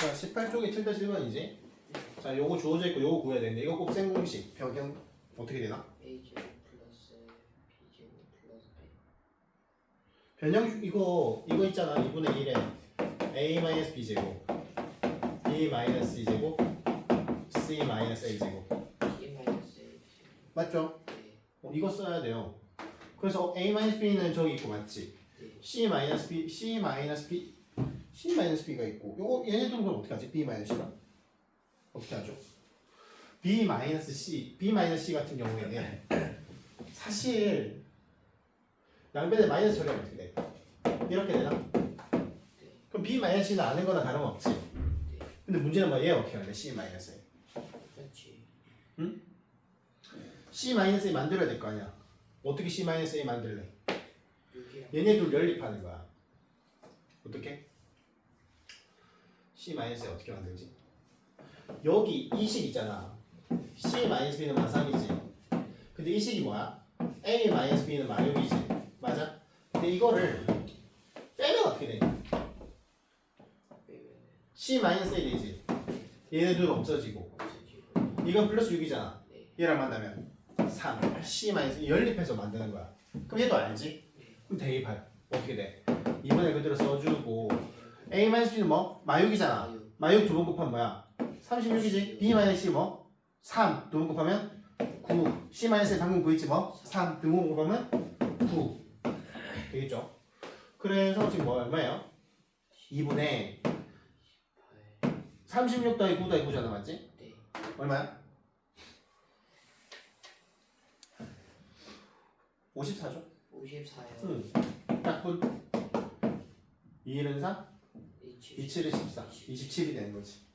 자, 18쪽에 7-1번이지. 자, 요거 주어져 있고 요거 구해야 되는데 이거 꼭 생공식 변경 어떻게 되나? a 플러스 플러스 변형 이거 이거 있잖아 2분의 1에 a 마이너스 b 제곱 b 마이너스 c 제곱 c 마이너스 a 제곱 b 마이너스 a 맞죠? 네, 어, 이거 써야 돼요. 그래서 a 마이너스 b는 저기 있고 맞지? 네. c 마이너스 b c 마이너스 b c 마이너스 b가 있고 요거 얘네들은 그럼 어떻게 하지? b 마이너스 c랑 어떻게 하죠? b 마이너스 c b 마이너스 c 같은 경우에는 사실 양변에 마이너스 처리하면 어떻게 돼? 이렇게 되나? 네. 그럼 b 마이너스 c는 아는 거나 다름없지. 네. 근데 문제는 뭐야? 얘 어떻게 하냐? c 마이너스 a 그렇지 c 마이너스 a 만들어야 될 거 아니야? 어떻게 c 마이너스 a 만들래? 6이랑 얘네 둘 연립하는 거야. 어떻게? C 마이너스 어떻게 만들지? 여기 이 식 있잖아. C 마이너스 B는 마삼이지. 근데 이 식이 뭐야? A 마이너스 B는 마육이지. 맞아? 근데 이거를 빼면 어떻게 돼? 빼면 C 마이너스 A 되지. 얘네 둘 없어지고. 없어지고 이건 플러스 6이잖아. 네 얘랑 만나면 3. C 마이너스 연립해서 만드는 거야. 그럼 얘도 알지? 그럼 대입할 어떻게 돼? 이번에 그대로 써주고 A 마이너스 B는 뭐? 마육이잖아. 마육 마육 두 번 곱하면 뭐야? 36이지. B 마이너스 C 뭐? 3. 두 번 곱하면 9. C 마이너스 방금 구했지 뭐? 3. 두번 곱하면 9. 되겠죠? 그래서 지금 뭐 얼마예요? 2분의 8 36 더하기 9 더하기 9잖아. 맞지? 네 얼마야? 54죠? 54요 응. 딱분 2일은 4, 27 27은 14, 27이 되는 거지.